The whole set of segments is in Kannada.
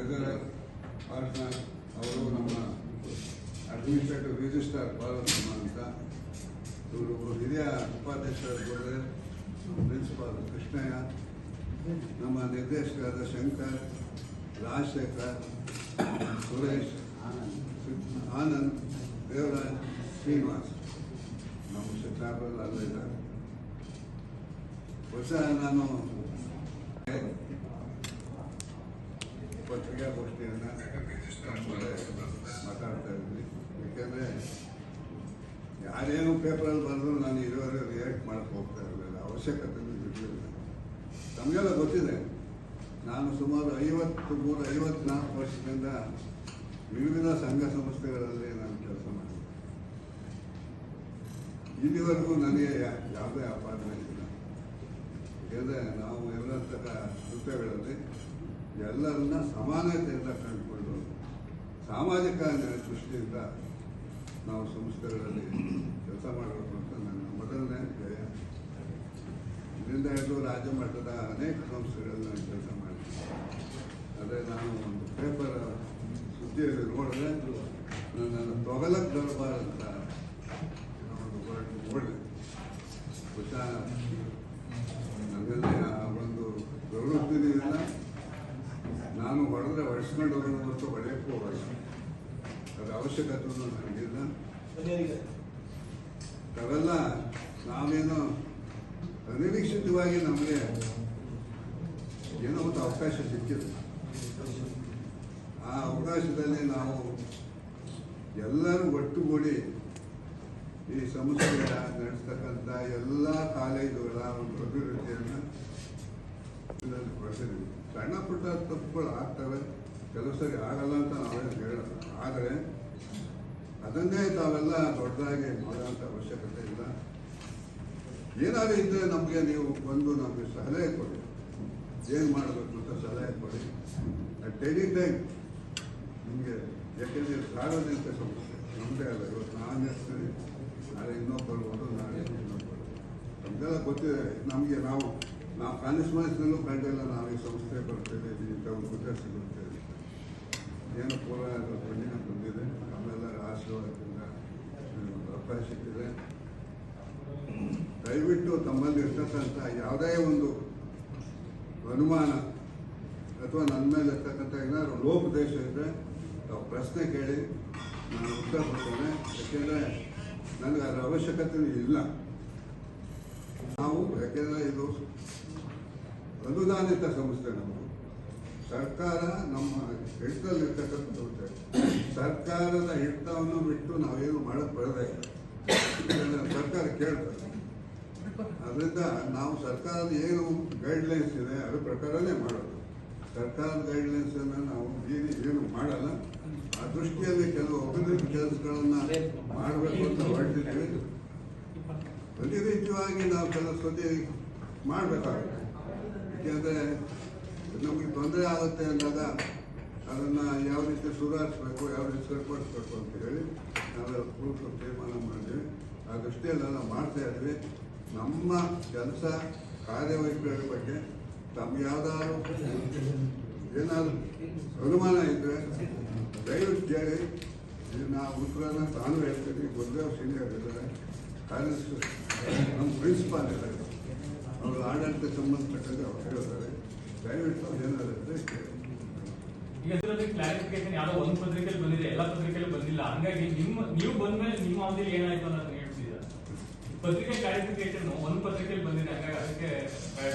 ಪಾರ್ಟ್ನರ್ ಅವರು ನಮ್ಮ ಅಡ್ಮಿನಿಸ್ಟ್ರೇಟಿವ್ ರಿಜಿಸ್ಟರ್ ಪಾರ್ವತಮ್ಮ ಅಂತ ಇವರು ಹಿರಿಯ ಉಪಾಧ್ಯಕ್ಷರಾಗಿದ್ದಾರೆ ಪ್ರಿನ್ಸಿಪಾಲ್ ಕೃಷ್ಣಯ್ಯ, ನಮ್ಮ ನಿರ್ದೇಶಕರಾದ ಶಂಕರ್, ರಾಜಶೇಖರ್, ಸುರೇಶ್, ಆನಂದ್, ದೇವರಾಜ್, ಶ್ರೀನಿವಾಸ್. ನಮ್ಮ ಶಿಕ್ಷಣ ಅಲ್ಲ ಹೊಸ ನಾನು ಪತ್ರಿಕಾಗೋಷ್ಠಿಯನ್ನು ಮಾತಾಡ್ತಾ ಇದ್ವಿ ಯಾಕೆಂದರೆ ಯಾರೇನು ಪೇಪರಲ್ಲಿ ಬಂದರೂ ನಾನು ಇರೋರು ರಿಯಾಕ್ಟ್ ಮಾಡಕ್ಕೆ ಹೋಗ್ತಾ ಇರಲಿಲ್ಲ. ಅವಶ್ಯಕತೆ ಬಿಟ್ಟಿರಲಿಲ್ಲ ತಮಗೆಲ್ಲ ಗೊತ್ತಿದೆ. ನಾನು ಸುಮಾರು ಐವತ್ತು ಮೂರು ಐವತ್ನಾಲ್ಕು ವರ್ಷದಿಂದ ವಿವಿಧ ಸಂಘ ಸಂಸ್ಥೆಗಳಲ್ಲಿ ನಾನು ಕೆಲಸ ಮಾಡಿದ್ದೆ. ಇಲ್ಲಿವರೆಗೂ ನನಗೆ ಯಾವುದೇ ಅಪಾರ್ಟ್ಮೆಂಟ್ ಇಲ್ಲ. ಏಕೆಂದರೆ ನಾವು ಎಲ್ಲರ ಕೃತ್ಯಗಳಲ್ಲಿ ಎಲ್ಲರನ್ನ ಸಮಾನತೆಯಿಂದ ಕಂಡುಕೊಂಡು ಸಾಮಾಜಿಕ ದೃಷ್ಟಿಯಿಂದ ನಾವು ಸಂಸ್ಥೆಗಳಲ್ಲಿ ಕೆಲಸ ಮಾಡಬೇಕು ಅಂತ ನನ್ನ ಮೊದಲನೇ ಧ್ಯೇಯ ಇದರಿಂದ ಹಿಡಿದು ರಾಜ್ಯ ಮಟ್ಟದ ಅನೇಕ ಸಂಸ್ಥೆಗಳಲ್ಲಿ ನಾನು ಕೆಲಸ ಮಾಡಿದ್ದೀನಿ. ಅದೇ ನಾನು ಒಂದು ಪೇಪರ್ ಸುದ್ದಿಯಲ್ಲಿ ನೋಡಿದ್ರೆ ನನ್ನನ್ನು ತೊಗಲಕ್ಕೆ ಬರಬಾರಂತ ಒಂದು ವರ್ಡ್ ನೋಡಿದೆ. ಬಹುಶಃ ನನ್ನಲ್ಲಿ ಆ ಒಂದು ಪ್ರವೃತ್ತಿ ಇಲ್ಲ ನಾನು ಹೊಡೆದ್ರೆ ಹೊಡೆಸ್ಕೊಂಡು ಹೊರತು ಹೊಡೆಯಕ್ಕೂ ಹೋಗಲ್ಲ ಅದರ ಅವಶ್ಯಕತೆ ನನಗಿಲ್ಲ. ಅವೆಲ್ಲ ನಾವೇನು ಅನಿರೀಕ್ಷಿತವಾಗಿ ನಮಗೆ ಏನೋ ಒಂದು ಅವಕಾಶ ಸಿಕ್ಕಿದೆ. ಆ ಅವಕಾಶದಲ್ಲಿ ನಾವು ಎಲ್ಲರೂ ಒಟ್ಟುಗೂಡಿ ಈ ಸಂಸ್ಥೆಯ ನಡೆಸ್ತಕ್ಕಂಥ ಎಲ್ಲ ಕಾಲೇಜುಗಳ ಒಂದು ಅಭಿವೃದ್ಧಿಯನ್ನು ಸಣ್ಣ ಪುಟ್ಟ ತಪ್ಪುಗಳು ಆಗ್ತವೆ ಕೆಲವು ಸರಿ ಆಗಲ್ಲ ಅಂತ ನಾವೇನು ಹೇಳಲ್ಲ. ಆದರೆ ಅದನ್ನೇ ತಾವೆಲ್ಲ ದೊಡ್ಡದಾಗಿ ಮಾಡುವಂಥ ಅವಶ್ಯಕತೆ ಇಲ್ಲ. ಏನಾದರೂ ಇದ್ದರೆ ನಮಗೆ ನೀವು ಬಂದು ನಮಗೆ ಸಲಹೆ ಕೊಡಿ. ಏನು ಮಾಡಬೇಕು ಅಂತ ಸಲಹೆ ಕೊಡಿ. ಅಟ್ ಎನಿ ಟೈಮ್ ನಿಮಗೆ ಯಾಕೆಂದರೆ ಸಾರ್ವಜನಿಕ ಸಮಸ್ಯೆ. ನಮ್ಮದೇ ಅಲ್ಲ, ಇವತ್ತು ನಾನು ಇರ್ತೀನಿ ನಾಳೆ ಇನ್ನೊಬ್ಬ ಬರ್ಬೋದು ನಾಳೆ ಇನ್ನೊಬ್ಬರು. ನಮಗೆಲ್ಲ ಗೊತ್ತಿದೆ, ನಮಗೆ ನಾವು ನಾವು ಕಾನ್ಸ್ಟಿಟ್ಯೂನ್ಸ್ನಲ್ಲೂ ಕಂಡಿಲ್ಲ ನಾವು ಈ ಸಂಸ್ಥೆ ಬರ್ತೇವೆ ಇಂಥ ಒಂದು ಹುದ್ದೆ ಸಿಗುತ್ತೇವೆ ಏನು ಪೂರ ಪುಣ್ಯ ಬಂದಿದೆ ನಮ್ಮೆಲ್ಲರ ಆಶೀರ್ವಾದದಿಂದ ಅವಕಾಶ ಸಿಕ್ಕಿದೆ. ದಯವಿಟ್ಟು ತಮ್ಮಲ್ಲಿ ಇರ್ತಕ್ಕಂಥ ಯಾವುದೇ ಒಂದು ಅನುಮಾನ ಅಥವಾ ನನ್ನ ಮೇಲೆ ಇರ್ತಕ್ಕಂಥ ಏನಾದ್ರು ಲೋಪದೇಶ ಇದ್ದರೆ ತಾವು ಪ್ರಶ್ನೆ ಕೇಳಿ ನಾನು ಉತ್ತರ ಕೊಡ್ತೇನೆ. ಯಾಕೆಂದರೆ ನನಗೆ ಅದರ ಅವಶ್ಯಕತೆ ಇಲ್ಲ. ನಾವು ಯಾಕೆಂದರೆ ಇದು ಅನುದಾನಿತ ಸಂಸ್ಥೆ ನಮ್ಮದು. ಸರ್ಕಾರ ನಮ್ಮ ಹಿಡಿತದಲ್ಲಿರ್ತಕ್ಕಂಥ ಸಂಸ್ಥೆ ಸರ್ಕಾರದ ಹಿಡಿತವನ್ನು ಬಿಟ್ಟು ನಾವೇನು ಮಾಡಕ್ಕೆ ಬರದೇ ಇಲ್ಲ. ಸರ್ಕಾರ ಕೇಳ್ತದೆ. ಅದರಿಂದ ನಾವು ಸರ್ಕಾರದ ಏನು ಗೈಡ್ಲೈನ್ಸ್ ಇದೆ, ಅದ್ರ ಪ್ರಕಾರನೇ ಮಾಡೋದು. ಸರ್ಕಾರದ ಗೈಡ್ಲೈನ್ಸನ್ನು ನಾವು ಏನು ಏನು ಮಾಡಲ್ಲ. ಆ ದೃಷ್ಟಿಯಲ್ಲಿ ಕೆಲವು ಅಭಿವೃದ್ಧಿ ಕೆಲಸಗಳನ್ನು ಮಾಡಬೇಕು ಅಂತ ಹೊರಟಿದ್ದೀವಿ. ಪ್ರತಿನಿತ್ಯವಾಗಿ ನಾವು ಕೆಲವು ಮಾಡಬೇಕಾಗುತ್ತೆ. ಯಾಕೆಂದರೆ ನಮಗೆ ತೊಂದರೆ ಆಗುತ್ತೆ ಅಂದಾಗ ಅದನ್ನು ಯಾವ ರೀತಿ ಸುಧಾರಿಸ್ಬೇಕು, ಯಾವ ರೀತಿ ಸರಿಪಡಿಸ್ಬೇಕು ಅಂತ ಹೇಳಿ ನಾವೆಲ್ಲ ಪ್ರೂಫ್ ತೀರ್ಮಾನ ಮಾಡಿದ್ವಿ ಆ ದೃಷ್ಟಿಯಲ್ಲಿ ನಾವು ಮಾಡ್ತಾ ಇದ್ವಿ ನಮ್ಮ ಕೆಲಸ ಕಾರ್ಯವೈಖರಿ ಬಗ್ಗೆ ತಮ್ಗೆ ಯಾವ್ದಾದ್ರು ಏನಾದರೂ ಅನುಮಾನ ಇದ್ದರೆ ದಯವಿಟ್ಟು ಕೇಳಿ. ಇದನ್ನ ಉತ್ತರನ ತಾನು ಹೇಳ್ತೀನಿ. ಗುರುದೇವ್ ಸೀನಿಯರ್ ಇದ್ದಾರೆ. ಕಾರ್ಯದರ್ಶಿ, ನಮ್ಮ ಪ್ರಿನ್ಸಿಪಾಲ್ ಇದ್ದಾರೆ. ಅವರು ಆಡಳಿತ ಸಂಬಂಧಪಟ್ಟಂತೆ ಅವ್ರು ಹೇಳ್ತಾರೆ ದಯವಿಟ್ಟು ಏನಾದ್ರು ಇದ್ರೆ ಕೇಳಿ ಈಗ ಇದರಲ್ಲಿ ಕ್ಲಾರಿಫಿಕೇಶನ್ ಯಾವ್ದೋ ಒಂದು ಪತ್ರಿಕೆಯಲ್ಲಿ ಬಂದಿದೆ ಎಲ್ಲ ಪತ್ರಿಕೆಯಲ್ಲಿ ಬಂದಿಲ್ಲ. ಹಂಗಾಗಿ ನಿಮ್ಮ ನೀವು ಬಂದ ಮೇಲೆ ನಿಮ್ಮ ಅವಧಿಯಲ್ಲಿ ಏನಾಯ್ತು ಅನ್ನೋದನ್ನ ಹೇಳ್ತಿದ್ದೀರಾ ಪತ್ರಿಕೆ ಕ್ಲಾರಿಫಿಕೇಶನ್ ಒಂದು ಪತ್ರಿಕೆಯಲ್ಲಿ ಬಂದಿದೆ ಹಂಗಾಗಿ ಅದಕ್ಕೆ ಬೇಡ.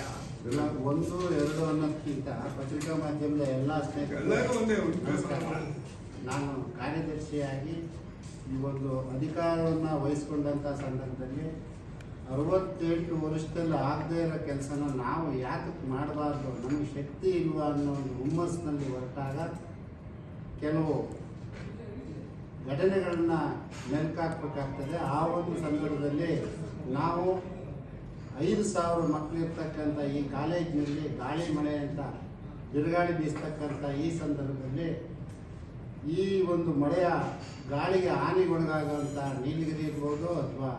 ಒಂದು ಎರಡು ಅನ್ನೋದಕ್ಕಿಂತ ಪತ್ರಿಕಾ ಮಾಧ್ಯಮದ ಎಲ್ಲ ನಾನು ಕಾರ್ಯದರ್ಶಿಯಾಗಿ ಈ ಒಂದು ಅಧಿಕಾರವನ್ನು ವಹಿಸ್ಕೊಂಡಂಥ ಸಂದರ್ಭದಲ್ಲಿ ಅರವತ್ತೆಂಟು ವರ್ಷದಲ್ಲಿ ಆಗದೇ ಇರೋ ಕೆಲಸನ ನಾವು ಯಾಕೆ ಮಾಡಬಾರ್ದು? ನಮಗೆ ಶಕ್ತಿ ಇಲ್ವಾ ಅನ್ನೋ ಒಂದು ಹುಮ್ಮಸ್ಸಿನಲ್ಲಿ ಹೊರಟಾಗ ಕೆಲವು ಘಟನೆಗಳನ್ನು ನೆನಕಾಕ್ಬೇಕಾಗ್ತದೆ ಆ ಒಂದು ಸಂದರ್ಭದಲ್ಲಿ ನಾವು ಐದು ಸಾವಿರ ಮಕ್ಕಳಿರ್ತಕ್ಕಂಥ ಈ ಕಾಲೇಜಿನಲ್ಲಿ ಗಾಳಿ ಮಳೆ ಅಂತ ಬಿರುಗಾಳಿ ಬೀಸ್ತಕ್ಕಂಥ ಈ ಸಂದರ್ಭದಲ್ಲಿ ಈ ಒಂದು ಮಳೆಯ ಗಾಳಿಗೆ ಹಾನಿಗೊಳಗಾಗುವಂಥ ನೀಲಗಿರಿ ಇರ್ಬೋದು ಅಥವಾ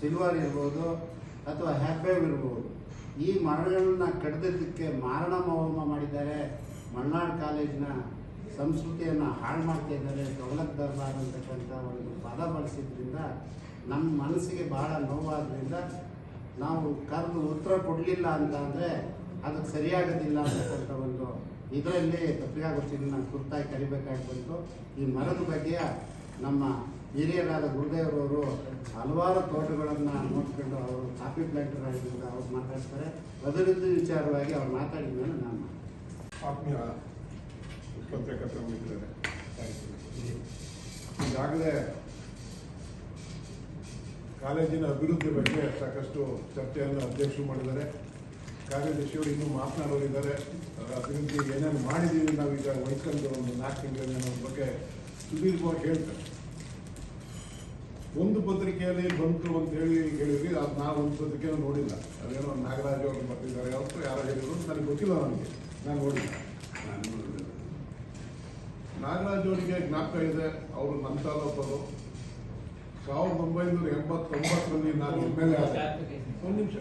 ಸಿಲ್ವರ್ ಇರ್ಬೋದು ಅಥವಾ ಹ್ಯಾಪೇವ್ ಇರ್ಬೋದು. ಈ ಮರಗಳನ್ನು ಕಡಿದಿದ್ದಕ್ಕೆ ಮಾರಣ ಮಾಡಿದ್ದಾರೆ ಮಲ್ನಾಡ್ ಕಾಲೇಜಿನ ಸಂಸ್ಕೃತಿಯನ್ನು ಹಾಳು ಮಾಡ್ತಾ ಇದ್ದಾರೆ ದೌಲತ್ ದರ್ಬಾರ್ ಅಂತಕ್ಕಂಥ ಒಂದು ಪದ ಬಳಸಿದ್ರಿಂದ ನಮ್ಮ ಮನಸ್ಸಿಗೆ ಭಾಳ ನೋವಾದ್ರಿಂದ ನಾವು ಕರೆದು ಉತ್ತರ ಕೊಡಲಿಲ್ಲ ಅಂತ ಅಂದರೆ ಅದಕ್ಕೆ ಸರಿಯಾಗೋದಿಲ್ಲ ಅಂತಕ್ಕಂಥ ಒಂದು ಇದರಲ್ಲಿ ಪತ್ರಿಕಾಗೋಷ್ಠಿನ ತುರ್ತಾಗಿ ಕರಿಬೇಕಾಗಿ ಈ ಮರದ ಬಗ್ಗೆ ನಮ್ಮ ಹಿರಿಯರಾದ ಗುರುದೇವರವರು ಹಲವಾರು ತೋಟಗಳನ್ನು ನೋಡ್ಕೊಂಡು ಅವರು ಕಾಫಿ ಪ್ಲಾಂಟರ್ ಆಗಿದ್ದರಿಂದ ಅವ್ರು ಮಾತಾಡ್ತಾರೆ. ಅದರದ್ದು ವಿಚಾರವಾಗಿ ಅವ್ರು ಮಾತಾಡಿದ ಮೇಲೆ ನಾನು ಆತ್ಮೀಯ ಪತ್ರಕರ್ತರ ಇದ್ದಾರೆ. ಈಗಾಗಲೇ ಕಾಲೇಜಿನ ಅಭಿವೃದ್ಧಿ ಬಗ್ಗೆ ಸಾಕಷ್ಟು ಚರ್ಚೆಯನ್ನು ಅಧ್ಯಕ್ಷರು ಮಾಡಿದ್ದಾರೆ. ಕಾರ್ಯದರ್ಶಿಯವರು ಇನ್ನೂ ಮಾತನಾಡೋರಿದ್ದಾರೆ. ಅಭಿವೃದ್ಧಿ ಏನೇನು ಮಾಡಿದ್ದೀವಿ ನಾವೀಗ ವಹಿಸ್ಕೊಂಡು ಒಂದು ನಾಲ್ಕು ತಿಂಗಳಲ್ಲಿ ಅನ್ನೋದ್ರ ಬಗ್ಗೆ ಸುದೀರ್ಘವಾಗಿ ಹೇಳ್ತಾರೆ. ಒಂದು ಪತ್ರಿಕೆಯಲ್ಲಿ ಬಂತು ಅಂತ ಹೇಳಿ ಹೇಳಿದ್ವಿ, ಅದು ನಾವು ಒಂದು ಪತ್ರಿಕೆಯನ್ನು ನೋಡಿಲ್ಲ. ಅದೇನೋ ನಾಗರಾಜ್ ಅವರು ಬರ್ತಿದ್ದಾರೆ ಅವರು ಯಾರು ಹೇಳಿದ್ರು, ನನಗೆ ಗೊತ್ತಿಲ್ಲ ನನಗೆ. ನಾನು ನೋಡಿಲ್ಲ. ನಾಗರಾಜ್ ಅವರಿಗೆ ಜ್ಞಾಪಕ ಇದೆ ಅವರು ನಮ್ಮ ತಾಲೂಕರು ಸಾವಿರದ ಒಂಬೈನೂರ ಎಂಬತ್ತೊಂಬತ್ತರಲ್ಲಿ ನಾನು ಎಂ ಎಲ್ ಎ ಆದೆ. ಒಂದು ನಿಮಿಷ.